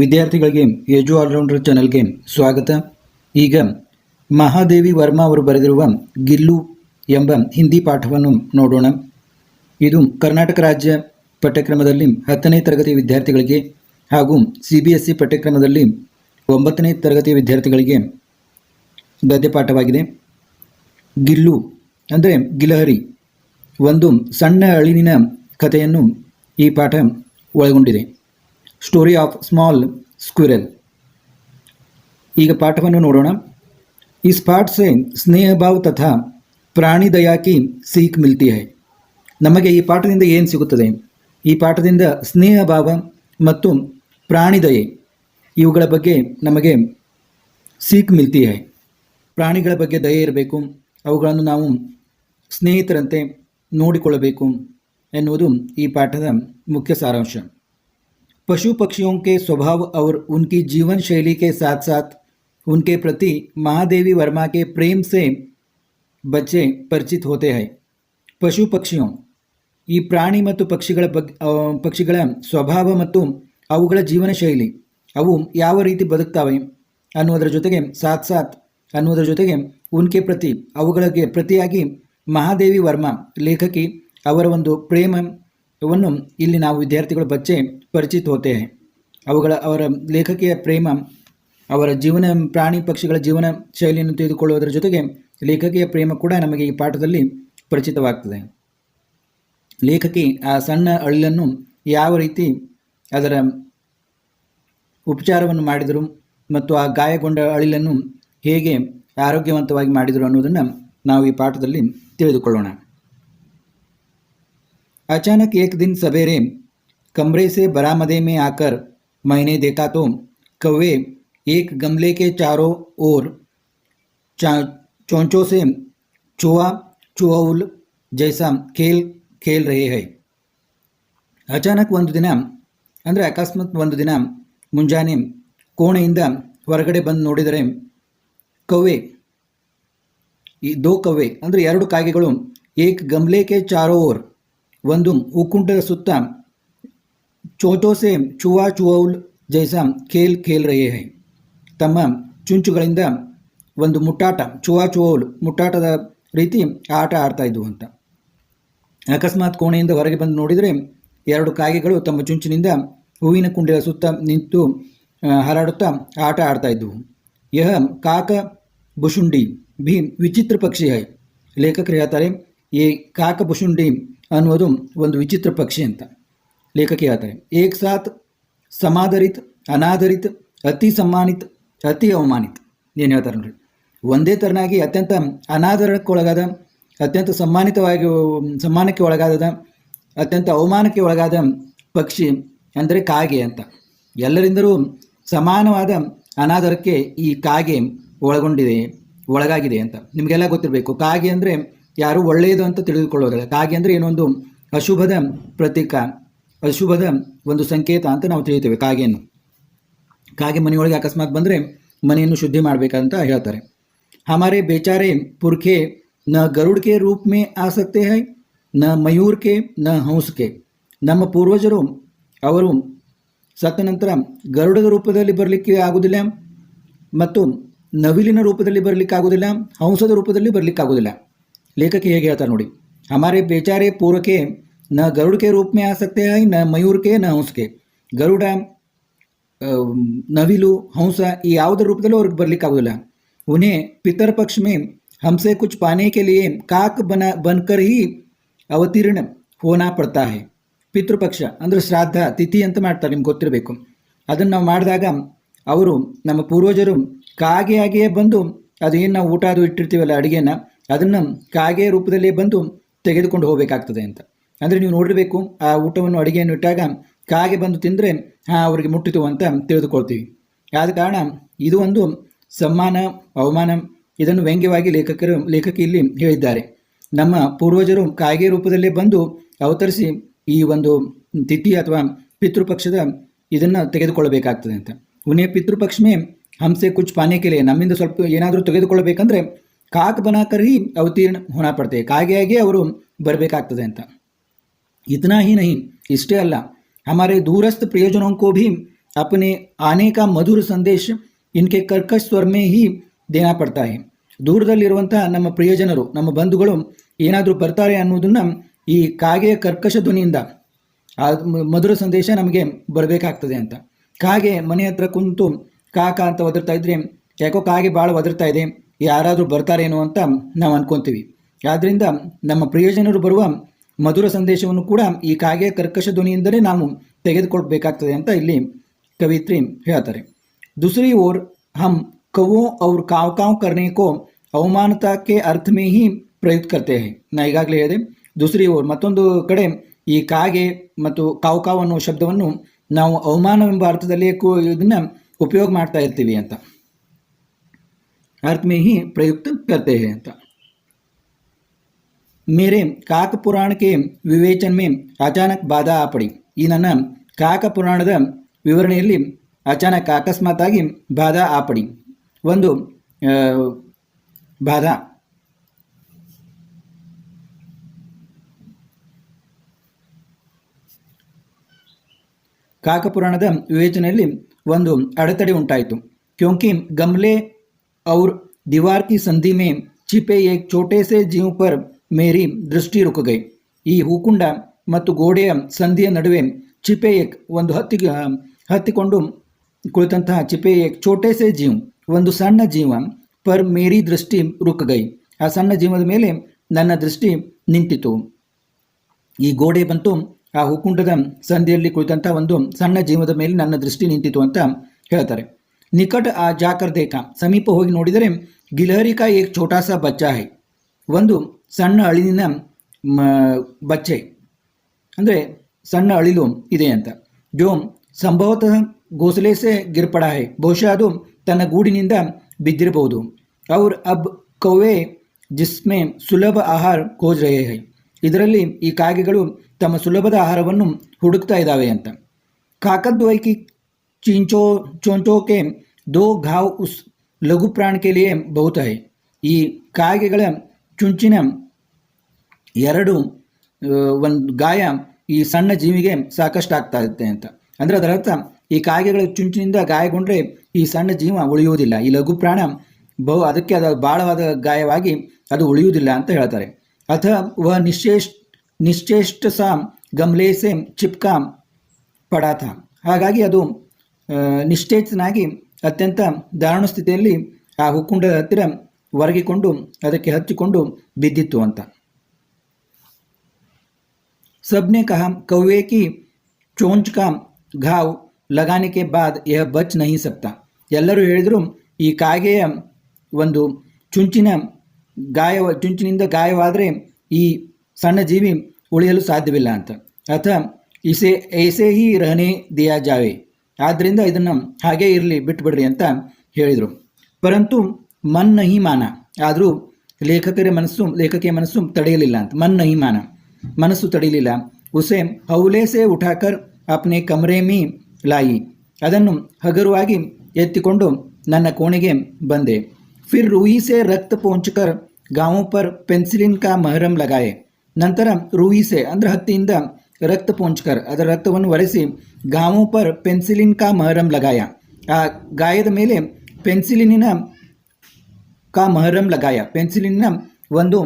ವಿದ್ಯಾರ್ಥಿಗಳಿಗೆ ಯಜು ಆಲ್ರೌಂಡರ್ ಚಾನೆಲ್ಗೆ ಸ್ವಾಗತ. ಈಗ ಮಹಾದೇವಿ ವರ್ಮಾ ಅವರು ಬರೆದಿರುವ ಗಿಲ್ಲು ಎಂಬ ಹಿಂದಿ ಪಾಠವನ್ನು ನೋಡೋಣ. ಇದು ಕರ್ನಾಟಕ ರಾಜ್ಯ ಪಠ್ಯಕ್ರಮದಲ್ಲಿ ಹತ್ತನೇ ತರಗತಿ ವಿದ್ಯಾರ್ಥಿಗಳಿಗೆ ಹಾಗೂ ಸಿ ಬಿ ಎಸ್ ಸಿ ಪಠ್ಯಕ್ರಮದಲ್ಲಿ ಒಂಬತ್ತನೇ ತರಗತಿ ವಿದ್ಯಾರ್ಥಿಗಳಿಗೆ ಗದ್ಯಪಾಠವಾಗಿದೆ ಗಿಲ್ಲು ಅಂದರೆ ಗಿಲಹರಿ, ಒಂದು ಸಣ್ಣ ಅಳಿನಿನ ಕಥೆಯನ್ನು ಈ ಪಾಠ ಒಳಗೊಂಡಿದೆ. ಸ್ಟೋರಿ ಆಫ್ ಸ್ಮಾಲ್ ಸ್ಕ್ವಿರಲ್ ಈಗ ಪಾಠವನ್ನು ನೋಡೋಣ. ಈ ಪಾಠ ಸೆ ಸ್ನೇಹಭಾವ್ ತಥಾ ಪ್ರಾಣಿ ದಯಾಕಿ ಸೀಕ್ ಮಿಲ್ತಿ ಹೈ. ನಮಗೆ ಈ ಪಾಠದಿಂದ ಏನು ಸಿಗುತ್ತದೆ? ಈ ಪಾಠದಿಂದ ಸ್ನೇಹಭಾವ ಮತ್ತು ಪ್ರಾಣಿದಯೆ ಇವುಗಳ ಬಗ್ಗೆ ನಮಗೆ ಸೀಕ್ ಮಿಲ್ತಿ ಹೈ. ಪ್ರಾಣಿಗಳ ಬಗ್ಗೆ ದಯೆ ಇರಬೇಕು. ಅವುಗಳನ್ನು ನಾವು ಸ್ನೇಹಿತರಂತೆ ನೋಡಿಕೊಳ್ಳಬೇಕು ಎನ್ನುವುದು ಈ ಪಾಠದ ಮುಖ್ಯ ಸಾರಾಂಶ. पशु पक्षियों के स्वभाव और उनकी जीवन शैली के साथ साथ उनके प्रति महादेवी वर्मा के प्रेम से बच्चे परिचित होते हैं ಪಶು ಪಕ್ಷಿಯು ಈ ಪ್ರಾಣಿ ಮತ್ತು ಪಕ್ಷಿಗಳ ಬಗ್ಗೆ ಆ, ಪಕ್ಷಿಗಳ ಸ್ವಭಾವ ಮತ್ತು ಅವುಗಳ ಜೀವನ ಶೈಲಿ ಅವು ಯಾವ ರೀತಿ ಬದುಕ್ತವೆ ಅನ್ನುವುದರ ಜೊತೆಗೆ ಸಾಥ್ ಸಾಥ್ ಅನ್ನುವುದರ ಜೊತೆಗೆ ಉನ್ಕೆ ಪ್ರತಿ ಅವುಗಳಿಗೆ ಪ್ರತಿಯಾಗಿ ಮಹಾದೇವಿ ವರ್ಮಾ ಲೇಖಕಿ ಅವರ ಒಂದು ಪ್ರೇಮವನ್ನು ಇಲ್ಲಿ ನಾವು ವಿದ್ಯಾರ್ಥಿಗಳ ಬಚ್ಚೆ ಪರಿಚಿತ ಹೋತೆ. ಅವುಗಳ ಅವರ ಲೇಖಕಿಯ ಪ್ರೇಮ, ಅವರ ಜೀವನ, ಪ್ರಾಣಿ ಪಕ್ಷಿಗಳ ಜೀವನ ಶೈಲಿಯನ್ನು ತಿಳಿದುಕೊಳ್ಳುವುದರ ಜೊತೆಗೆ ಲೇಖಕಿಯ ಪ್ರೇಮ ಕೂಡ ನಮಗೆ ಈ ಪಾಠದಲ್ಲಿ ಪರಿಚಿತವಾಗ್ತದೆ ಲೇಖಕಿ ಆ ಸಣ್ಣ ಅಳಿಲನ್ನು ಯಾವ ರೀತಿ ಅದರ ಉಪಚಾರವನ್ನು ಮಾಡಿದರು ಮತ್ತು ಆ ಗಾಯಗೊಂಡ ಅಳಿಲನ್ನು ಹೇಗೆ ಆರೋಗ್ಯವಂತವಾಗಿ ಮಾಡಿದರು ಅನ್ನೋದನ್ನು ನಾವು ಈ ಪಾಠದಲ್ಲಿ ತಿಳಿದುಕೊಳ್ಳೋಣ अचानक एक दिन सवेरे कमरे से बरामदे में आकर मैंने देखा तो कौवे एक गमले के चारों ओर चा- चोंचों से चुहा चुहौल जैसा खेल खेल रहे हैं ಅಚಾನಕ್ ಒಂದು ದಿನ ಅಂದರೆ ಅಕಸ್ಮಾತ್ ಒಂದು ದಿನ ಮುಂಜಾನೆ ಕೋಣೆಯಿಂದ ಹೊರಗಡೆ ಬಂದು ನೋಡಿದರೆ ಕವ್ವೆ ಈ ದೋ ಕವ್ವೆ ಅಂದರೆ ಎರಡು ಕಾಗೆಗಳು ಏಕ್ ಗಮ್ಲೇಕೆ ಚಾರೋ ಓರ್ ಒಂದು ಉಕ್ಕುಂಟದ ಸುತ್ತ ಚೋಟೋಸೆ ಚುವಾ ಚುವೌಲ್ ಜೈಸ ಖೇಲ್ ಖೇಲ್ ರಯೇ ಹೈ. ತಮ್ಮ ಚುಂಚುಗಳಿಂದ ಒಂದು ಮುಟ್ಟಾಟ, ಚುವಾ ಚುವೌಲ್ ಮುಟ್ಟಾಟದ ರೀತಿ ಆಟ ಆಡ್ತಾ ಇದ್ವು ಅಂತ. ಅಕಸ್ಮಾತ್ ಕೋಣೆಯಿಂದ ಹೊರಗೆ ಬಂದು ನೋಡಿದರೆ ಎರಡು ಕಾಗೆಗಳು ತಮ್ಮ ಚುಂಚಿನಿಂದ ಹೂವಿನ ಕುಂಡಿಯ ಸುತ್ತ ನಿಂತು ಹಾರಾಡುತ್ತಾ ಆಟ ಆಡ್ತಾ ಇದ್ವು. ಯಹ ಕಾಕ ಬುಷುಂಡಿ ಭೀಮ್ ವಿಚಿತ್ರ ಪಕ್ಷಿ ಹೈ. ಲೇಖಕರು ಹೇಳ್ತಾರೆ ಈ ಕಾಕ ಬುಶುಂಡಿ ಅನ್ನೋದು ಒಂದು ವಿಚಿತ್ರ ಪಕ್ಷಿ ಅಂತ ಲೇಖಕಿ ಹೇಳ್ತಾರೆ. ಏಕ್ ಸಾಥ್ ಸಮಾಧರಿತ್ ಅನಾಧರಿತ್ ಅತಿ ಸಮ್ಮಾನಿತ್, ಅತಿ ಅವಮಾನಿತ್. ಏನು ಹೇಳ್ತಾರೆ ನೋಡಿ ಒಂದೇ ತರನಾಗಿ ಅತ್ಯಂತ ಅನಾದರಕ್ಕೊಳಗಾದ, ಅತ್ಯಂತ ಸಮ್ಮಾನಿತವಾಗಿ, ಸಮ್ಮಾನಕ್ಕೆ ಒಳಗಾದ ಅತ್ಯಂತ ಅವಮಾನಕ್ಕೆ ಒಳಗಾದ ಪಕ್ಷಿ ಅಂದರೆ ಕಾಗೆ ಅಂತ. ಎಲ್ಲರಿಂದಲೂ ಸಮಾನವಾದ ಅನಾದರಕ್ಕೆ ಈ ಕಾಗೆ ಒಳಗೊಂಡಿದೆ, ಒಳಗಾಗಿದೆ ಅಂತ. ನಿಮಗೆಲ್ಲ ಗೊತ್ತಿರಬೇಕು. ಕಾಗೆ ಅಂದರೆ ಯಾರು ಒಳ್ಳೆಯದು ಅಂತ ತಿಳಿದುಕೊಳ್ಳೋದಿಲ್ಲ ಕಾಗೆ ಅಂದರೆ ಏನೊಂದು ಅಶುಭದ ಪ್ರತೀಕ, ಅಶುಭದ ಒಂದು ಸಂಕೇತ ಅಂತ ನಾವು ತಿಳಿತೇವೆ ಕಾಗೆಯನ್ನು. ಕಾಗೆ ಮನೆಯೊಳಗೆ ಅಕಸ್ಮಾತ್ ಬಂದರೆ ಮನೆಯನ್ನು ಶುದ್ಧಿ ಮಾಡಬೇಕಂತ ಹೇಳ್ತಾರೆ. ಹಮಾರೆ ಬೇಚಾರೆ ಪುರ್ಖೆ, ನ ಗರುಡ್ಕೆ ರೂಪ ಮೇ ಆ ಹೈ, ನ ಮಯೂರ್ಕೆ, ನ ಹಂಸ್ಕೆ. ನಮ್ಮ ಪೂರ್ವಜರು, ಅವರು ಸತ್ತ ನಂತರ ಗರುಡದ ರೂಪದಲ್ಲಿ ಬರಲಿಕ್ಕೆ ಆಗುವುದಿಲ್ಲ ಮತ್ತು ನವಿಲಿನ ರೂಪದಲ್ಲಿ ಬರಲಿಕ್ಕೆ ಆಗುವುದಿಲ್ಲ ಹಂಸದ ರೂಪದಲ್ಲಿ ಬರಲಿಕ್ಕೆ ಆಗುವುದಿಲ್ಲ ಲೇಖಕಿ ಹೇಗೆ ಹೇಳ್ತಾರೆ ನೋಡಿ ಹಮಾರೆ ಬೇಚಾರೆ ಪೂರ್ವಕ್ಕೆ ನ ಗರುಡ್ ಕೆ ರೂಪ್ ಮೇ ಆ ಸಕ್ತೆ ಹೈ ನ ಮಯೂರ್ ಕೆ ನ ಹಂಸ್ ಕೆ ಗರುಡ अम, नविलु हंस ये ಯಾವುದರ ರೂಪದಲ್ಲೂ ಅವ್ರಿಗೆ ಬರಲಿಕ್ಕೆ ಆಗೋದಿಲ್ಲ उन्हें पितर पक्ष में हमसे कुछ पाने के लिए काक बना बनकर ही ಅವತೀರ್ಣ ಹೋನಾ ಪಡ್ತಾ ಹೈ ಪಿತೃಪಕ್ಷ ಅಂದರೆ ಶ್ರಾದ್ದ ತಿಥಿ ಅಂತ ಮಾಡ್ತಾರೆ ನಿಮ್ಗೆ ಗೊತ್ತಿರಬೇಕು ಅದನ್ನು ನಾವು ಮಾಡಿದಾಗ ಅವರು ನಮ್ಮ ಪೂರ್ವಜರು ಕಾಗೆಯಾಗಿಯೇ ಬಂದು ಅದೇನು ನಾವು ಊಟ ಅದು ಇಟ್ಟಿರ್ತೀವಲ್ಲ ಅಡುಗೆನ ಅದನ್ನು ಕಾಗೆ ರೂಪದಲ್ಲೇ ಬಂದು ತೆಗೆದುಕೊಂಡು ಹೋಗಬೇಕಾಗ್ತದೆ ಅಂತ. ಅಂದರೆ ನೀವು ನೋಡಿರಬೇಕು, ಆ ಊಟವನ್ನು ಅಡುಗೆಯನ್ನು ಇಟ್ಟಾಗ ಕಾಗೆ ಬಂದು ತಿಂದರೆ, ಹಾಂ, ಅವರಿಗೆ ಮುಟ್ಟಿತು ಅಂತ ತಿಳಿದುಕೊಳ್ತೀವಿ. ಆದ ಕಾರಣ ಇದು ಒಂದು ಸಮ್ಮಾನ, ಅವಮಾನ, ಇದನ್ನು ವ್ಯಂಗ್ಯವಾಗಿ ಲೇಖಕರು, ಲೇಖಕಿ ಇಲ್ಲಿ ಹೇಳಿದ್ದಾರೆ. ನಮ್ಮ ಪೂರ್ವಜರು ಕಾಗೆ ರೂಪದಲ್ಲೇ ಬಂದು ಅವತರಿಸಿ ಈ ಒಂದು ತಿಥಿ ಅಥವಾ ಪಿತೃಪಕ್ಷದ ಇದನ್ನು ತೆಗೆದುಕೊಳ್ಳಬೇಕಾಗ್ತದೆ ಅಂತ. ಉನ್ನೇ ಪಿತೃಪಕ್ಷಮೇ ಹಂಸೆ ಕುಚ್ ಪಾನೇಕೆಲೆ ನಮ್ಮಿಂದ ಸ್ವಲ್ಪ ಏನಾದರೂ ತೆಗೆದುಕೊಳ್ಳಬೇಕಂದ್ರೆ ಕಾಕ್ ಬನಾಕರ್ ಹಿ ಅವತೀರ್ಣ ಹೋಣ ಪಡ್ತೆ ಕಾಗೆಯಾಗಿ ಅವರು ಬರಬೇಕಾಗ್ತದೆ ಅಂತ इतना ही नहीं इष्टे अल्लाह हमारे दूरस्थ प्रियजनों को भी अपने आने का मधुर संदेश इनके कर्कश स्वर में ही देना पड़ता है ದೂರದಲ್ಲಿರುವಂತಹ ನಮ್ಮ ಪ್ರಿಯಜನರು ನಮ್ಮ ಬಂಧುಗಳು ಏನಾದರೂ ಬರ್ತಾರೆ ಅನ್ನೋದನ್ನ ಈ ಕಾಗೆಯ ಕರ್ಕಶ ಧ್ವನಿಯಿಂದ ಆ ಮ- ಮಧುರ ಸಂದೇಶ ನಮಗೆ ಬರಬೇಕಾಗ್ತದೆ ಅಂತ ಕಾಗೆ ಮನೆ ಹತ್ರ ಕುಂತು ಕಾಕ ಅಂತ ಒದರ್ತಾ ಇದ್ರೆ ಯಾಕೋ ಕಾಗೆ ಭಾಳ ಒದರ್ತಾ ಇದೆ ಯಾರಾದರೂ ಬರ್ತಾರೇನೋ ಅಂತ ನಾವು ಅಂದ್ಕೊತೀವಿ ಆದ್ದರಿಂದ ನಮ್ಮ ಪ್ರಿಯಜನರು ಬರುವ ಮಧುರ ಸಂದೇಶವನ್ನು ಕೂಡ ಈ ಕಾಗೆ ಕರ್ಕಶ ಧ್ವನಿಯಿಂದಲೇ ನಾವು ತೆಗೆದುಕೊಳ್ಬೇಕಾಗ್ತದೆ ಅಂತ ಇಲ್ಲಿ ಕವಿತ್ರಿ ಹೇಳ್ತಾರೆ. ದುಸರಿ ಓರ್ ಹಮ್ ಕವೋ ಅವ್ರ ಕಾವ್ ಕಾವ್ ಕರ್ನೇಕೋ ಅವಮಾನತಾಕ್ಕೆ ಅರ್ಥ ಮೇ ಹಿ ಪ್ರಯುಕ್ತ ಕರ್ತೇ ನಾ ಈಗಾಗಲೇ ಹೇಳಿದೆ, ದುಸರಿ ಓರ್ ಮತ್ತೊಂದು ಕಡೆ ಈ ಕಾಗೆ ಮತ್ತು ಕಾವು ಕಾವ್ ಅನ್ನೋ ಶಬ್ದವನ್ನು ನಾವು ಅವಮಾನವೆಂಬ ಅರ್ಥದಲ್ಲಿ ಇದನ್ನು ಉಪಯೋಗ ಮಾಡ್ತಾ ಇರ್ತೀವಿ ಅಂತ. अर्थ में ही प्रयुक्त करते हैं ಅಂತ मेरे ಕಾಕ ಪುರಾಣ के ವಿವೇಚನ में ಅಚಾನಕ್ ಬಾಧಾ ಆ ಪಡಿ ಈ ನನ್ನ ಕಾಕ ಪುರಾಣದ ವಿವರಣೆಯಲ್ಲಿ ಅಚಾನಕ್ ಅಕಸ್ಮಾತ್ ಆಗಿ ಬಾಧಾ ಆ ಪಡಿ ಒಂದು ಆ, ಬಾಧಾ ಕಾಕಪುರಾಣದ ವಿವೇಚನೆಯಲ್ಲಿ ಒಂದು ಅಡೆತಡೆ ಉಂಟಾಯಿತು क्योंकि गमले और दीवार की संधि में छिपे एक छोटे से जीव पर ಮೇರಿ ದೃಷ್ಟಿ रुक गई ಈ ಹೂಕುಂಡ ಮತ್ತು ಗೋಡೆಯ ಸಂಧಿಯ ನಡುವೆ ಚಿಪೆ ಏಕ್ ಒಂದು ಹತ್ತಿ ಹತ್ತಿಕೊಂಡು ಕುಳಿತಂತಹ ಚಿಪೆ ಏಕ್ ಛೋಟೆ ಸೆ ಜೀವ್ ಒಂದು ಸಣ್ಣ ಜೀವ ಪರ್ ಮೇರಿ ದೃಷ್ಟಿ ರುಕ್ ಗೈ ಆ ಸಣ್ಣ ಜೀವದ ಮೇಲೆ ನನ್ನ ದೃಷ್ಟಿ ನಿಂತಿತು ಈ ಗೋಡೆ ಬಂತು ಆ ಹುಕುಂಡದ ಸಂಧಿಯಲ್ಲಿ ಕುಳಿತಂಥ ಒಂದು ಸಣ್ಣ ಜೀವದ ಮೇಲೆ ನನ್ನ ದೃಷ್ಟಿ ನಿಂತಿತು ಅಂತ ಹೇಳ್ತಾರೆ ನಿಕಟ ಆ ಜಾಕರ್ ದೇಖ ಸಮೀಪ ಹೋಗಿ ನೋಡಿದರೆ ಗಿಲಹರಿ ಕಾ ಏಕ್ ಛೋಟಾ ಸಾ ಬಚ್ಚಾ ಹೈ ಒಂದು ಸಣ್ಣ ಅಳಿಲಿನ ಮ ಬಚ್ಚೆ ಅಂದರೆ ಸಣ್ಣ ಅಳಿಲು ಇದೆ ಅಂತ ಜೋ ಸಂಭವತಃ ಘೋಸಲೆ ಸೆ ಗಿರ್ಪಡ ಹೈ ಬಹುಶಃ ಅದು ತನ್ನ ಗೂಡಿನಿಂದ ಬಿದ್ದಿರಬಹುದು ಅವ್ರ ಅಬ್ ಕೌವೆ ಜಿಸ್ಮೆ ಸುಲಭ ಆಹಾರ ಖೋಜ್ ರಹೆ ಹೈ ಇದರಲ್ಲಿ ಈ ಕಾಗೆಗಳು ತಮ್ಮ ಸುಲಭದ ಆಹಾರವನ್ನು ಹುಡುಕ್ತಾ ಇದ್ದಾವೆ ಅಂತ काकद्वय की चिंचो चोंचों के दो घाव उस लघु प्राण के लिए बहुत है ಈ ಕಾಗೆಗಳ ಚುಂಚಿನ ಎರಡು ಒಂದು ಗಾಯ ಈ ಸಣ್ಣ ಜೀವಿಗೆ ಸಾಕಷ್ಟು ಆಗ್ತಾ ಇರುತ್ತೆ ಅಂತ ಅಂದರೆ ಅದರ ಅರ್ಥ ಈ ಕಾಗೆಗಳ ಚುಂಚಿನಿಂದ ಗಾಯಗೊಂಡ್ರೆ ಈ ಸಣ್ಣ ಜೀವ ಉಳಿಯುವುದಿಲ್ಲ ಈ ಲಘು ಪ್ರಾಣ ಬಹು ಅದಕ್ಕೆ ಅದು ಭಾಳವಾದ ಗಾಯವಾಗಿ ಅದು ಉಳಿಯುವುದಿಲ್ಲ ಅಂತ ಹೇಳ್ತಾರೆ ಅಥ ವ ನಿಶ್ಚೇಷ್ ನಿಶ್ಚೇಷ್ಟ ಸಾ ಗಮ್ಲೆ ಸೆ ಚಿಪ್ಕಾ ಪಡಾಥ ಹಾಗಾಗಿ ಅದು ಆ, ನಿಶ್ಚೇತನಾಗಿ ಅತ್ಯಂತ ದಾರುಣ ಸ್ಥಿತಿಯಲ್ಲಿ ಆ ಹುಕ್ಕುಂಡದ ಹತ್ತಿರ ಒರಗಿಕೊಂಡು ಅದಕ್ಕೆ ಹಚ್ಚಿಕೊಂಡು ಬಿದ್ದಿತ್ತು ಅಂತ सबने कहा कौवे की चोंच का घाव लगाने के बाद यह बच नहीं सकता ಎಲ್ಲರೂ ಹೇಳಿದರು ಈ ಕಾಗೆಯ ಒಂದು ಚುಂಚಿನ ಗಾಯ ಚುಂಚಿನಿಂದ ಗಾಯವಾದರೆ ಈ ಸಣ್ಣ ಜೀವಿ ಉಳಿಯಲು ಸಾಧ್ಯವಿಲ್ಲ ಅಂತ ಅಥ ಇಸೆ ಐಸೆ ಹಿ ರಹನೆ ದಿಯಾ ಜಾವೆ ಆದ್ದರಿಂದ ಇದನ್ನು ಹಾಗೇ ಇರಲಿ, ಬಿಟ್ಬಿಡ್ರಿ ಅಂತ ಹೇಳಿದರು. ಪರಂತು ಮನ್ ನಹಿ ಮಾನ ಆದರೂ ಲೇಖಕರ ಮನಸ್ಸು, ಲೇಖಕಿಯ ಮನಸ್ಸು ತಡೆಯಲಿಲ್ಲ ಅಂತ. ಮನ್ ನಹಿ ಮಾನ ಮನಸ್ಸು ತಡೆಯಲಿಲ್ಲ. ಉಸೆ ಹೌಲೇಸೆ ಉಠಾಕರ್, ಅಪ್ನೆ ಕಮರೆ ಮೀ ಲಾಯಿ. ಅದನ್ನು ಹಗುರವಾಗಿ ಎತ್ತಿಕೊಂಡು ನನ್ನ ಕೋಣೆಗೆ ಬಂದೆ. ಫಿರ್ ರೂಹಿಸೆ ರಕ್ತ ಪೋಂಚಕರ್, ಗಾಂವು ಪರ್ ಪೆನ್ಸಿಲಿನ್ ಕಾ ಮಹರಂ ಲಗಾಯೆ. ನಂತರ ರೂಹಿಸೆ ಅಂದರೆ ಹತ್ತಿಯಿಂದ रक्त પહોંચકર ಅದರ ರಕ್ತವನ್ನು ಒರೆಸಿ ಗಾಮೋ ಪೆನ್ಸಿಲಿನ್ ಕಾ ಮಹರಂ ಲಗಾಯ. ಆ ಗಾಯದ ಮೇಲೆ ಪೆನ್ಸಿಲಿನಿನ ಕಾ ಮಹರಂ ಲಗಾಯ. ಪೆನ್ಸಿಲಿನ ಒಂದು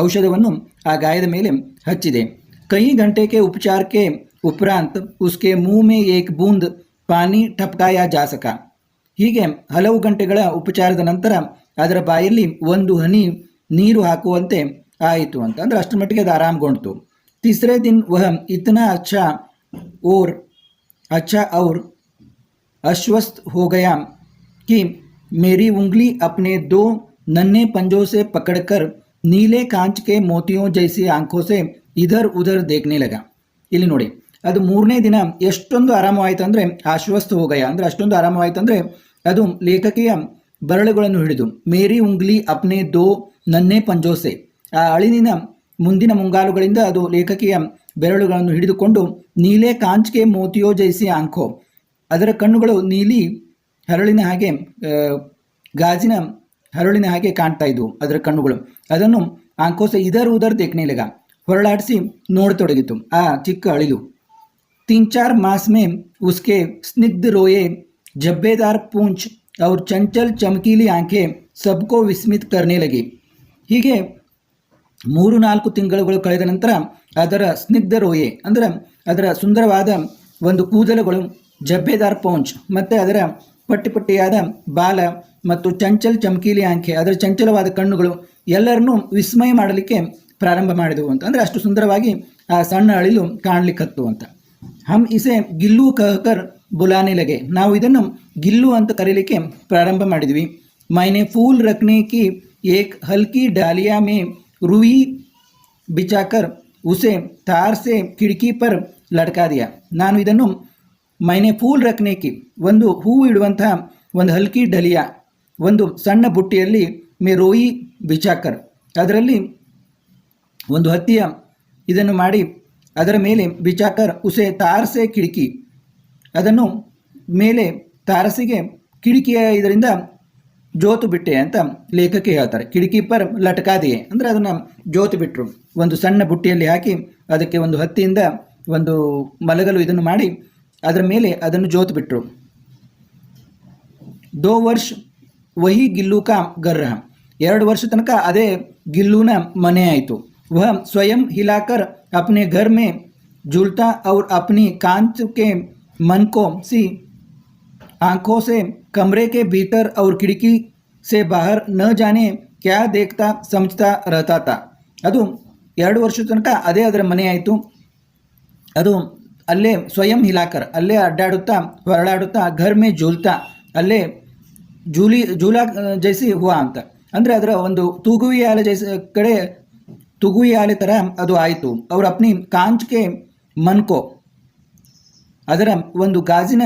ಔಷಧವನ್ನು ಆ ಗಾಯದ ಮೇಲೆ ಹಚ್ಚಿದೆ. ಕೈ ಗಂಟೆಗೆ ಉಪಚಾರಕ್ಕೆ ಉಪರಾಂತ್, ಉಸ್ಕೆ ಮೂ ಮೇ ಏಕ್, ಬೂಂದ್, ಪಾನಿ ಟಪಕಾಯ ಜಾಸಕ. ಹೀಗೆ ಹಲವು ಗಂಟೆಗಳ ಉಪಚಾರದ ನಂತರ ಅದರ ಬಾಯಲ್ಲಿ ಒಂದು ಹನಿ ನೀರು ಹಾಕುವಂತೆ ಆಯಿತು ಅಂತ ಅಂದರೆ ಅಷ್ಟರ ಮಟ್ಟಿಗೆ ಅದು ಆರಾಮಗೊಂಡ್ತು तीसरे दिन वह इतना अच्छा और अच्छा और अस्वस्थ हो गया कि मेरी उंगली अपने दो नन्हे पंजों से पकड़कर नीले कांच के मोतियों जैसी आंखों से इधर उधर देखने लगा ಇಲ್ಲಿ ನೋಡಿ ಅದು ಮೂರನೇ ದಿನ ಎಷ್ಟೊಂದು ಆರಾಮವಾಯಿತು ಅಂದರೆ ಆಶ್ವಸ್ತ ಹೋಗಯ ಅಂದರೆ ಅಷ್ಟೊಂದು ಆರಾಮವಾಯಿತು ಅಂದರೆ ಅದು ಲೇಖಕಿಯ ಬರಳುಗಳನ್ನು ಹಿಡಿದು ಮೇರಿ ಉಂಗ್ಲಿ ಅಪ್ನೆ ದೋ ನನ್ನೇ ಪಂಜೋಸೆ ಆ ಅಳಿನಿನ ಮುಂದಿನ ಮುಂಗಾಲುಗಳಿಂದ ಅದು ಲೇಖಕಿಯ ಬೆರಳುಗಳನ್ನು ಹಿಡಿದುಕೊಂಡು ನೀಲೆ ಕಾಂಚ್ಕೆ ಮೋತಿಯೋ ಜೈಸಿ ಆಂಖೋ ಅದರ ಕಣ್ಣುಗಳು ನೀಲಿ ಹರಳಿನ ಹಾಗೆ ಆ, ಗಾಜಿನ ಹರಳಿನ ಹಾಗೆ ಕಾಣ್ತಾ ಇದ್ವು ಅದರ ಕಣ್ಣುಗಳು ಅದನ್ನು ಆಂಕೋಸ ಇದರ್ ಉದರ್ ದೇಖ್ನೇಲೆಗ ಹೊರಳಾಡಿಸಿ ನೋಡತೊಡಗಿತು ಆ ಚಿಕ್ಕ ಅಳಿಲು तीन चार मास में उसके स्निग्ध रोए जब्बेदार पूंछ और चंचल चमकीली आंखें सबको विस्मित करने लगी ಹೀಗೆ ಮೂರು ನಾಲ್ಕು ತಿಂಗಳುಗಳು ಕಳೆದ ನಂತರ ಅದರ ಸ್ನಿಗ್ಧ ರೋಯೆ ಅಂದರೆ ಅದರ ಸುಂದರವಾದ ಒಂದು ಕೂದಲುಗಳು ಜಬ್ಬೆದಾರ್ ಪೌಂಚ್ ಮತ್ತು ಅದರ ಪಟ್ಟಿ ಪಟ್ಟಿಯಾದ ಬಾಲ ಮತ್ತು ಚಂಚಲ್ ಚಮಕೀಲಿ ಆಂಖೆ, ಅದರ ಚಂಚಲವಾದ ಕಣ್ಣುಗಳು ಎಲ್ಲರನ್ನೂ ವಿಸ್ಮಯ ಮಾಡಲಿಕ್ಕೆ ಪ್ರಾರಂಭ ಮಾಡಿದವು ಅಂತ. ಅಂದರೆ ಅಷ್ಟು ಸುಂದರವಾಗಿ ಆ ಸಣ್ಣ ಅಳಿಲು ಕಾಣಲಿಕ್ಕತ್ತು ಅಂತ. ಹಮ್ ಇಸೆ ಗಿಲ್ಲು ಕಹಕರ್ ಬುಲಾನೆ ಲಗೆ. ನಾವು ಇದನ್ನು ಗಿಲ್ಲು ಅಂತ ಕರೀಲಿಕ್ಕೆ ಪ್ರಾರಂಭ ಮಾಡಿದ್ವಿ. ಮೈನೆ ಫೂಲ್ ರಕ್ನೆ ಕಿ ಏಕ್ ಹಲ್ಕಿ ಡಾಲಿಯಾ ಮೇ रुई ಬಿಚಾಕರ್ उसे तार से खिड़की पर लटका दिया। ನಾನು ಇದನ್ನು ಮೈನೆ ಫೂಲ್ ರಕ್ನೇಕಿ ಒಂದು ಹೂವು ಒಂದು ಹಲ್ಕಿ ಡಲಿಯ, ಒಂದು ಸಣ್ಣ ಬುಟ್ಟಿಯಲ್ಲಿ ಮೇ ರೋಯಿ ಬಿಚಾಕರ್ ಅದರಲ್ಲಿ ಒಂದು ಹತ್ತಿಯ ಇದನ್ನು ಮಾಡಿ, ಅದರ ಮೇಲೆ ಬಿಚಾಕರ್ ಉಸೆ ತಾರಸೆ ಕಿಟಕಿ ಅದನ್ನು ಮೇಲೆ ತಾರಸಿಗೆ ಕಿಟಕಿಯ ಇದರಿಂದ ಜೋತು ಬಿಟ್ಟೆ ಅಂತ ಲೇಖಕ ಹೇಳ್ತಾರೆ. ಕಿಟಕಿ ಪರ್ ಲಟಕಾದೆಯೇ. ಅಂದರೆ ಅದನ್ನು ಜೋತು ಬಿಟ್ಟರು ಒಂದು ಸಣ್ಣ ಬುಟ್ಟಿಯಲ್ಲಿ ಹಾಕಿ ಅದಕ್ಕೆ ಒಂದು ಹತ್ತಿಯಿಂದ ಒಂದು ಮಲಗಲು ಇದನ್ನು ಮಾಡಿ ಅದರ ಮೇಲೆ ಅದನ್ನು ಜೋತು ಬಿಟ್ಟರು ದೋ ವರ್ಷ ವಹಿ ಗಿಲ್ಲೂಕಾ ಗರ್ರಹ. ಎರಡು ವರ್ಷ ತನಕ ಅದೇ ಗಿಲ್ಲೂನ ಮನೆ ಆಯಿತು. ವಹ ಸ್ವಯಂ ಹಿಲಾಕರ್ ಅಪ್ನೆ ಘರ್ ಮೇ ಜುಲ್ತಾ ಅವ್ರ ಅಪ್ನಿ ಕಾಂಚ್ ಕೆ ಮನ್ಕೋ ಸಿ आंखों से कमरे के भीतर और खिड़की से बाहर न जाने क्या देखता समझता रहता था ಅದು ಎರಡು ವರ್ಷದ ತನಕ ಅದೇ ಅದರ ಮನೆ ಆಯಿತು ಅದು ಅಲ್ಲೇ ಸ್ವಯಂ ಹಿಲಾಕರ್ ಅಲ್ಲೇ ಅಡ್ಡಾಡುತ್ತಾ ಹೊರಡಾಡುತ್ತಾ ಘರ್ ಮೇ ಜೂಲ್ತಾ ಅಲ್ಲೇ ಜೂಲಿ ಜೂಲಾ ಜೈಸಿ ಹುವಾ ಅಂತ ಅಂದರೆ ಅದರ ಒಂದು ತೂಗುವಿ ಆಲೆ ಜೈಸ ಕಡೆ ತುಗುವಿ ಆಲೆ ಥರ ಅದು ಆಯಿತು ಅವ್ರು ಅಪ್ನಿ ಕಾಂಚ್ಗೆ ಮನ್ಕೋ ಅದರ ಒಂದು ಗಾಜಿನ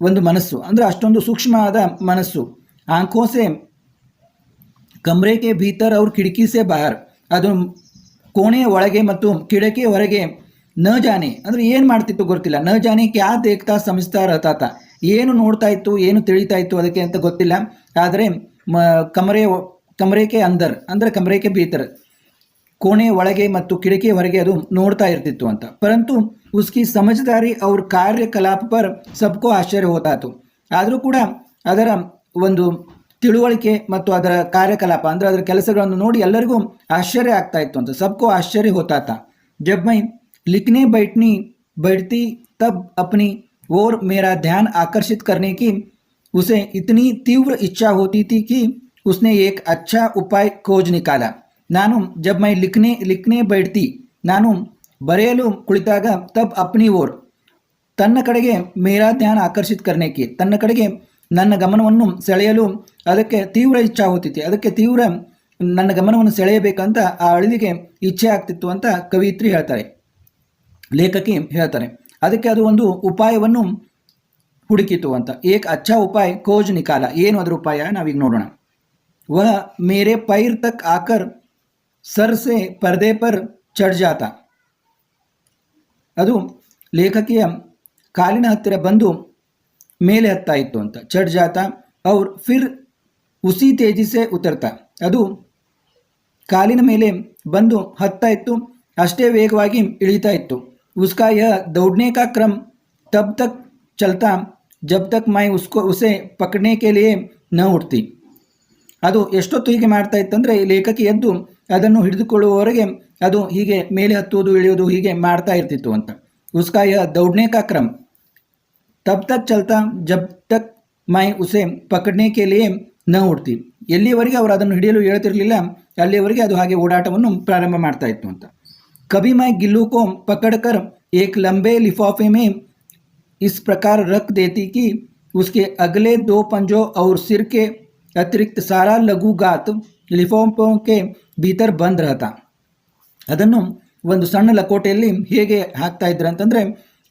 ಒಂದು ಮನಸ್ಸು. ಅಂದರೆ ಅಷ್ಟೊಂದು ಸೂಕ್ಷ್ಮವಾದ ಮನಸ್ಸು. ಆಂಕೋಸೆ ಕಮ್ರೆಗೆ ಭೀತರ್ ಅವ್ರ ಕಿಡಕಿ ಸೆ ಬಾರ್. ಅದು ಕೋಣೆಯ ಒಳಗೆ ಮತ್ತು ಕಿಡಕಿಯ ಹೊರಗೆ ನ ಜಾನೆ. ಅಂದರೆ ಏನು ಮಾಡ್ತಿತ್ತು ಗೊತ್ತಿಲ್ಲ. ನ ಜಾನೆ ಕ್ಯಾ ದೇಖ್ತಾ ಸಮಿಸ್ತಾ ರತಾತ ಏನು ನೋಡ್ತಾ ಇತ್ತು, ಏನು ತಿಳಿತಾ ಇತ್ತು ಅದಕ್ಕೆ ಅಂತ ಗೊತ್ತಿಲ್ಲ. ಆದರೆ ಮ, ಕಮರೆ ಕಮರೆಗೆ ಅಂದರ್. ಅಂದರೆ ಕಮರೆಗೆ ಭೀತರ್. ಕೋಣೆ ಒಳಗೆ ಮತ್ತು ಕಿಟಕಿ ಹೊರಗೆ ಅದು ನೋಡ್ತಾ ಇರ್ತಿತ್ತು ಅಂತ. ಪರಂತು ಉಸ್ಕಿ ಸಮಜದಾರಿ ಅವ್ರ ಕಾರ್ಯಕಲಾಪ ಪರ್ ಸಬ್ಕೋ ಆಶ್ಚರ್ಯ ಹೋತಾತು ಆದರೂ ಕೂಡ ಅದರ ಒಂದು ತಿಳುವಳಿಕೆ ಮತ್ತು ಅದರ ಕಾರ್ಯಕಲಾಪ ಅಂದರೆ ಅದರ ಕೆಲಸಗಳನ್ನು ನೋಡಿ ಎಲ್ಲರಿಗೂ ಆಶ್ಚರ್ಯ ಆಗ್ತಾ ಇತ್ತು ಅಂತ ಸಬ್ಕೋ ಆಶ್ಚರ್ಯ ಹೋತಾತ ಜಬ್ ಮೈ लिखने बैठनी बैठती तब अपनी ओर मेरा ध्यान आकर्षित करने की उसे इतनी तीव्र इच्छा होती थी कि उसने एक अच्छा उपाय खोज निकाला ನಾನು ಜಬ್ ಮೈ ಲಿಖನೆ ಲಿಖನೆ ಬೈಡ್ತಿ ನಾನು ಬರೆಯಲು ಕುಳಿತಾಗ ತಬ್ ಅಪ್ನಿ ಓರ್, ತನ್ನ ಕಡೆಗೆ ಮೇರಾ ಧ್ಯಾನ ಆಕರ್ಷಿತ ಕರ್ನೇಕಿ ತನ್ನ ಕಡೆಗೆ ನನ್ನ ಗಮನವನ್ನು ಸೆಳೆಯಲು ಅದಕ್ಕೆ ತೀವ್ರ ಇಚ್ಛಾ ಹೋಗ್ತಿತ್ತು. ಅದಕ್ಕೆ ತೀವ್ರ ನನ್ನ ಗಮನವನ್ನು ಸೆಳೆಯಬೇಕಂತ ಆ ಅಳಿಲಿಗೆ ಇಚ್ಛೆ ಆಗ್ತಿತ್ತು ಅಂತ ಕವಿತ್ರಿ ಹೇಳ್ತಾರೆ. ಲೇಖಕಿ ಹೇಳ್ತಾರೆ, ಅದಕ್ಕೆ ಅದು ಒಂದು ಉಪಾಯವನ್ನು ಹುಡುಕಿತು ಅಂತ. ಏಕ್ ಅಚ್ಚಾ ಉಪಾಯ ಕೋಜ್ ನಿಕಾಲ, ಏನು ಅದರ ಉಪಾಯ ನಾವೀಗ ನೋಡೋಣ. ವಹ ಮೇರೆ ಪೈರ್ ತಕ್ ಆಕರ್ ಸರ್ ಸೆ ಪರ್ದೆ ಪರ್ ಚಡ್ಜಾತ ಜಾತ. ಅದು ಲೇಖಕಿಯ ಕಾಲಿನ ಹತ್ತಿರ ಬಂದು ಮೇಲೆ ಹತ್ತಾ ಇತ್ತು ಅಂತ. ಚಡ್ ಜಾತ ಅವ್ರು ಫಿರ್ ಉಸಿ ತೇಜಿಸೆ ಉತ್ತರ್ತ. ಅದು ಕಾಲಿನ ಮೇಲೆ ಬಂದು ಹತ್ತಾ ಇತ್ತು, ಅಷ್ಟೇ ವೇಗವಾಗಿ ಇಳಿತಾ ಇತ್ತು. ಉಸ್ಕಾ ಯಹ ದೌಡ್ನೆ ಕಾ ಕ್ರಮ ತಬ್ ತಕ್ ಚಲ್ತಾ, ಜಬ್ ತಕ್ ಮೈ ಉಸ್ಕೋ ಉಸೆ ಪಕಡನೆ ಕೇಲಿಯೇ ನ ಉಡ್ತಿ. ಅದು ಎಷ್ಟೊತ್ತು ಹೀಗೆ ಮಾಡ್ತಾ ಇತ್ತಂದರೆ ಲೇಖಕಿ ಎದ್ದು ಅದನ್ನು ಹಿಡಿದುಕೊಳ್ಳುವವರೆಗೆ ಅದು ಹೀಗೆ ಮೇಲೆ ಹತ್ತುವುದು ಇಳಿಯೋದು ಹೀಗೆ ಮಾಡ್ತಾ ಇರ್ತಿತ್ತು ಅಂತ ಉಸ್ಕಾ ಯ ದೌಡ್ನೆ ಕಾ ಕ್ರಮ ತಬ್ ತಕ್ ಚಲ್ತಾ ಜಬ್ ತಕ್ ಮೈ ಉಸೆ ಪಕಡ್ನೆ ಕೇಲಿಯೇ ನ ಉಡ್ತಿ ಎಲ್ಲಿಯವರೆಗೆ ಅವರು ಅದನ್ನು ಹಿಡಿಯಲು ಹೇಳ್ತಿರಲಿಲ್ಲ ಅಲ್ಲಿಯವರೆಗೆ ಅದು ಹಾಗೆ ಓಡಾಟವನ್ನು ಪ್ರಾರಂಭ ಮಾಡ್ತಾ ಇತ್ತು ಅಂತ ಕಭಿ ಮೈ ಗಿಲ್ಲು ಕೋ ಪಕಡ್ಕರ್ ಏಕ್ ಲಂಬೆ ಲಿಫಾಫೆ ಮೇ इस प्रकार रख देती कि उसके अगले दो पंजों और सिर के अतिरिक्त सारा लघुगात लिफाफों के भीतर बंद रहता ಅದನ್ನು ಒಂದು ಸಣ್ಣ ಲಕೋಟೆಯಲ್ಲಿ ಹೇಗೆ ಹಾಕ್ತಾ ಇದ್ರು ಅಂತಂದರೆ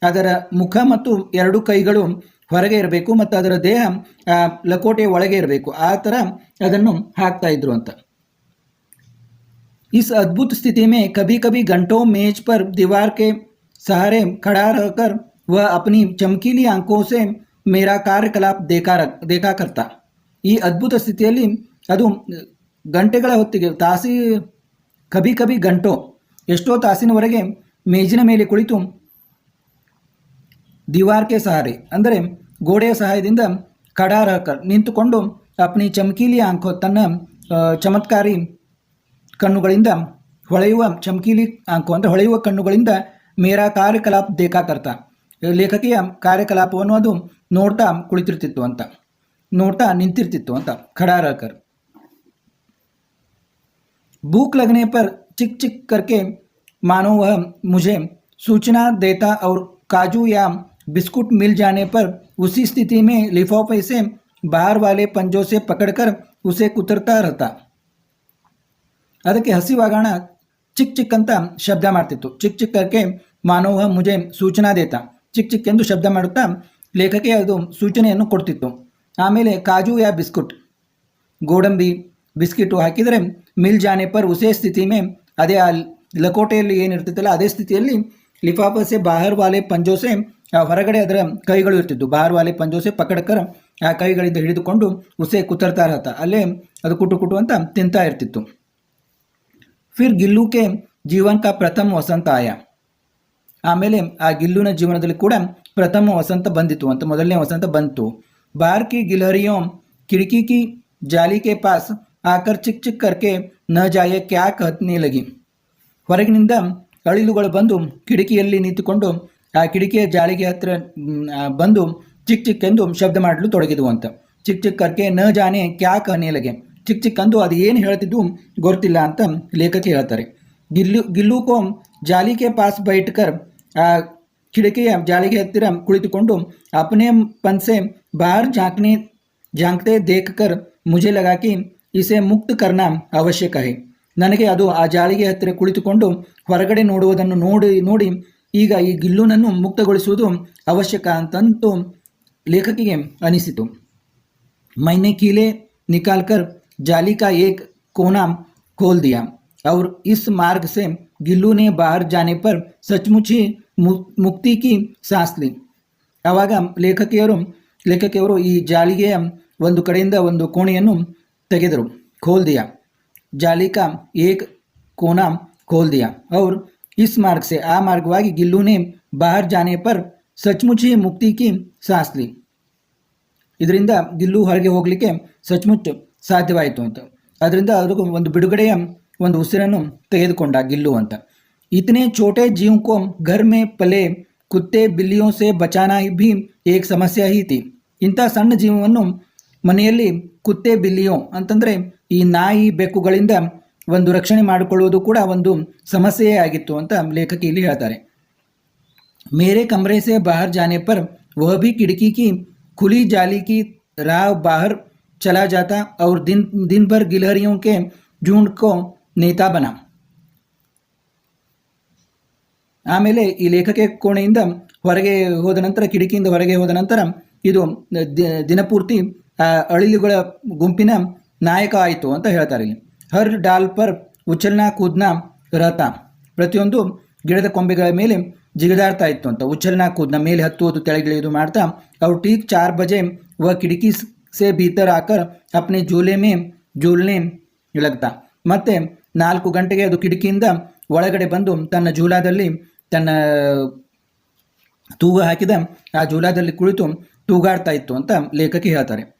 ಅದರ ಮುಖ ಮತ್ತು ಎರಡು ಕೈಗಳು ಹೊರಗೆ ಇರಬೇಕು ಮತ್ತು ಅದರ ದೇಹ ಆ ಲಕೋಟೆಯ ಒಳಗೆ ಇರಬೇಕು ಆ ಥರ ಅದನ್ನು ಹಾಕ್ತಾ ಇದ್ರು ಅಂತ इस अद्भुत स्थिति में कभी कभी घंटों मेज पर दीवार के सहारे खड़ा रहकर वह अपनी चमकीली आंखों से मेरा ಕಾರ್ಯಕಲಾಪ देखा रख देखा करता ಈ ಅದ್ಭುತ ಸ್ಥಿತಿಯಲ್ಲಿ ಅದು ಗಂಟೆಗಳ ಹೊತ್ತಿಗೆ ತಾಸಿ ಕಭಿ ಕಭಿ ಗಂಟೋ ಎಷ್ಟೋ ತಾಸಿನವರೆಗೆ ಮೇಜಿನ ಮೇಲೆ ಕುಳಿತು ದಿವಾರ್ಕೆ ಸಹಾರಿ ಅಂದರೆ ಗೋಡೆಯ ಸಹಾಯದಿಂದ ಕಡಾರ ನಿಂತುಕೊಂಡು ಅಪ್ನಿ ಚಮಕೀಲಿ ಆಂಖೋ ತನ್ನ ಚಮತ್ಕಾರಿ ಕಣ್ಣುಗಳಿಂದ ಹೊಳೆಯುವ ಚಮಕೀಲಿ ಆಂಖೋ ಅಂದರೆ ಹೊಳೆಯುವ ಕಣ್ಣುಗಳಿಂದ ಮೇರಾ ಕಾರ್ಯಕಲಾಪ ದೇಖಾ ಲೇಖಕಿಯ ಕಾರ್ಯಕಲಾಪವನ್ನು ಅದು ನೋಡ್ತಾ ಕುಳಿತಿರ್ತಿತ್ತು ಅಂತ, ನೋಡ್ತಾ ನಿಂತಿರ್ತಿತ್ತು ಅಂತ ಖಡಾ ರಹಕರ್ भूख लगने पर चिक चिक करके मानो वह मुझे सूचना देता और काजू या बिस्कुट मिल जाने पर उसी स्थिति में लिफाफे से बाहर वाले पंजों से पकड़कर उसे कुतरता रहता ಅದಕ್ಕೆ ಹಸಿವಾಗಣ ಚಿಕ್ ಚಿಕ್ ಅಂತ ಶಬ್ದ ಮಾಡ್ತಿತ್ತು ಚಿಕ್ ಚಿಕ್ ಕರ್ಕೆ ಮಾನವ ಮುಜೆ ಸೂಚನಾ ದೇತ ಚಿಕ್ ಚಿಕ್ ಎಂದು ಶಬ್ದ ಮಾಡುತ್ತಾ ಲೇಖಕ್ಕೆ ಅದು ಸೂಚನೆಯನ್ನು ಕೊಡ್ತಿತ್ತು ಆಮೇಲೆ ಕಾಜು ಯಾ ಬಿಸ್ಕುಟ್ ಗೋಡಂಬಿ ಬಿಸ್ಕಿಟು ಹಾಕಿದರೆ ಮಿಲ್ ಪರ್ ಉಸೇ ಸ್ಥಿತಿ ಮೇ ಅದೇ ಆ ಲಕೋಟೆಯಲ್ಲಿ ಏನಿರ್ತಿತ್ತಲ್ಲ, ಅದೇ ಸ್ಥಿತಿಯಲ್ಲಿ ಲಿಫಾಫಸೆ ಬಾಹರ್ ವಾಲೆ ಪಂಜೋಸೆ, ಆ ಹೊರಗಡೆ ಅದರ ಕೈಗಳು ಇರ್ತಿತ್ತು. ಬಾಹರ್ ವಾಲೆ ಪಂಜೋಸೆ ಪಕಡಕರ್ ಆ ಕೈಗಳಿಂದ ಹಿಡಿದುಕೊಂಡು ಉಸೆ ಕುತರ್ತಾ ಇರತ್ತ. ಅಲ್ಲೇ ಅದು ಕುಟು ಕುಟು ಅಂತ ತಿಂತಾ ಇರ್ತಿತ್ತು. ಫಿರ್ ಗಿಲ್ಲುಕೆ ಜೀವನ್ ಕಾ ಪ್ರಥಮ ವಸಂತ ಆಯ. ಆಮೇಲೆ ಆ ಗಿಲ್ಲುನ ಜೀವನದಲ್ಲಿ ಕೂಡ ಪ್ರಥಮ ವಸಂತ ಬಂದಿತ್ತು ಅಂತ, ಮೊದಲನೇ ವಸಂತ ಬಂತು. ಬಾರ್ ಕಿ ಗಿಲಹರಿಯೋ ಕಿಟಕಿ ಕಿ ಜಾಲಿ ಕೆ ಪಾಸ್ ಆಕರ್ ಚಿಕ್ಕ ಚಿಕ್ಕ ಕರ್ಕೆ ನ ಜಾಯೆ ಕ್ಯಾಕ್ ಹತ್ತನೇ ಲಗಿ. ಹೊರಗಿನಿಂದ ಅಳಿಲುಗಳು ಬಂದು ಕಿಟಕಿಯಲ್ಲಿ ನಿಂತುಕೊಂಡು ಆ ಕಿಟಕಿಯ ಜಾಳಿಗೆ ಹತ್ರ ಬಂದು ಚಿಕ್ ಚಿಕ್ಕ ಎಂದು ಶಬ್ದ ಮಾಡಲು ತೊಡಗಿದ್ವು ಅಂತ ಚಿಕ್ಕ ಚಿಕ್ಕ ಕರ್ಕೆ ನ ಜಾನೆ ಕ್ಯಾಕ್ ಅನೇಲಗೆ ಚಿಕ್ ಚಿಕ್ಕಂದು ಅದು ಏನು ಹೇಳ್ತಿದ್ದು ಗೊತ್ತಿಲ್ಲ ಅಂತ ಲೇಖಕ ಹೇಳ್ತಾರೆ. ಗಿಲ್ಲು ಗಿಲ್ಲುಕೋ ಜಾಲಿಕೆ ಪಾಸ್ ಬೈಟ್ಕರ್ ಆ ಕಿಟಕಿಯ ಜಾಲಿಗೆ ಹತ್ತಿರ ಕುಳಿತುಕೊಂಡು ಅಪನೇ ಪನ್ಸೆ ಬಾರ್ ಜಾಂಕ್ನೆ, ಜಾಂಕ್ತೆ ದೇಖಕರ್ ಮುಜೆ ಲಗಾಕಿ ಇಸೆ ಮುಕ್ತ ಕರ್ನ ಅವಶ್ಯಕ ಹೈ ನನಗೆ ಅದು ಆ ಜಾಳಿಗೆ ಹತ್ತಿರ ಕುಳಿತುಕೊಂಡು ಹೊರಗಡೆ ನೋಡುವುದನ್ನು ನೋಡಿ ನೋಡಿ ಈಗ ಈ ಗಿಲ್ಲುನನ್ನು ಮುಕ್ತಗೊಳಿಸುವುದು ಅವಶ್ಯಕ ಅಂತಂತೂ ಲೇಖಕಿಗೆ ಅನಿಸಿತು मैंने कीले निकालकर जाली का एक कोना खोल दिया और इस मार्ग से गिल्लू ने बाहर जाने पर सचमुच ही मु- मुक्ति की सांस ली ಆವಾಗ ಲೇಖಕಿಯರು ಲೇಖಕಿಯವರು ಈ ಜಾಲಿಗೆಯ ಒಂದು ಕಡೆಯಿಂದ ಒಂದು ಕೋಣೆಯನ್ನು ತೆಗೆದರು ಖೋಲ್ ದಿಯಾ ಜಾಲಿ ಕಾ ಏಕ್ ಕೋನಾ ಖೋಲ್ ದಿಯಾ और इस मार्ग से ಆ ಮಾರ್ಗವಾಗಿ ಗಿಲ್ಲು ने बाहर जाने पर सचमुच ही मुक्ति की सांस ली ಇದರಿಂದ ಗಿಲ್ಲು ಹೊರಗೆ ಹೋಗಲಿಕ್ಕೆ ಸಚ್ಮುಚ್ ಸಾಧ್ಯವಾಯಿತು ಅಂತ ಅದರಿಂದ ಅದಕ್ಕೂ ಒಂದು ಬಿಡುಗಡೆಯ ಒಂದು ಉಸಿರನ್ನು ತೆಗೆದುಕೊಂಡ ಗಿಲ್ಲು ಅಂತ ಇತನೇ ಛೋಟೆ ಜೀವ್ ಕೋ ಘರ್ ಮೇ ಪಲೆ ಕುತ್ತೆ ಬಿಲ್ಲಿಯೋ ಸೆ ಬಚಾನಾ ಭೀ ಏಕ್ ಸಮಸ್ಯೆ ಹೀ ತಿ ಇಂಥ ಸಣ್ಣ ಜೀವವನ್ನು ಮನೆಯಲ್ಲಿ ಕುತ್ತೆ ಬಿಲ್ಲಿಯೋ ಅಂತಂದರೆ ಈ ನಾಯಿ ಬೆಕ್ಕುಗಳಿಂದ ಒಂದು ರಕ್ಷಣೆ ಮಾಡಿಕೊಳ್ಳುವುದು ಕೂಡ ಒಂದು ಸಮಸ್ಯೆಯೇ ಆಗಿತ್ತು ಅಂತ ಲೇಖಕಿ ಇಲ್ಲಿ ಹೇಳ್ತಾರೆ. ಮೇರೆ ಕಮರೆ ಸೆ ಬಾಹರ್ ಜಾನೆ ಪರ್ ವಹ ಭಿ ಕಿಡಕಿ ಕಿ ಖುಲಿ ಜಾಲಿ ಕಿ ರಾವ್ ಬಾಹರ್ ಚಲಾ ಜಾತಾ ಅವ್ರ ದಿನ್ ದಿನ್ ಭರ್ ಗಿಲ್ಹರಿಯೋ ಕೆ ಜೂಂಡ್ ಕೋ ನೇತಾ ಬನ. ಆಮೇಲೆ ಈ ಲೇಖಕಿಯ ಕೋಣೆಯಿಂದ ಹೊರಗೆ ಹೋದ ನಂತರ ಕಿಟಕಿಯಿಂದ ಹೊರಗೆ ಹೋದ ನಂತರ ಇದು ದಿನಪೂರ್ತಿ ಅಳಿಲುಗಳ ಗುಂಪಿನ ನಾಯಕ ಆಯಿತು ಅಂತ ಹೇಳ್ತಾರೆ ಇಲ್ಲಿ. ಹರ್ ಡಾಲ್ಪರ್ ಪರ್ ಉಚ್ಚಲ್ನಾ, ಕೂದ್ನ, ರಥ ಪ್ರತಿಯೊಂದು ಗಿಡದ ಕೊಂಬೆಗಳ ಮೇಲೆ ಜಿಗಿದಾಡ್ತಾ ಇತ್ತು ಅಂತ. ಉಚ್ಚಲ್ನ, ಕೂದ್ನ ಮೇಲೆ ಹತ್ತುವುದು ತೆಳಗಿಳಿಯುವುದು ಮಾಡ್ತಾ ಅವ್ರು ಟೀಕ್ ಚಾರ್ ಬಜೆ, ವ ಕಿಟಕಿ ಸೆ, ಭೀತರ್, ಆಕರ್, ಅಪ್ನೆ, ಜೂಲೆ ಮೇ, ಜೂಲ್ನೆ ಇಳಗ್ತಾ. ಮತ್ತೆ ನಾಲ್ಕು ಗಂಟೆಗೆ ಅದು ಕಿಟಕಿಯಿಂದ ಒಳಗಡೆ ಬಂದು ತನ್ನ ಜೂಲಾದಲ್ಲಿ ತನ್ನ ತೂಗು ಹಾಕಿದ ಆ ಜೂಲಾದಲ್ಲಿ ಕುಳಿತು ತೂಗಾಡ್ತಾ ಇತ್ತು ಅಂತ ಲೇಖಕಿ ಹೇಳ್ತಾರೆ.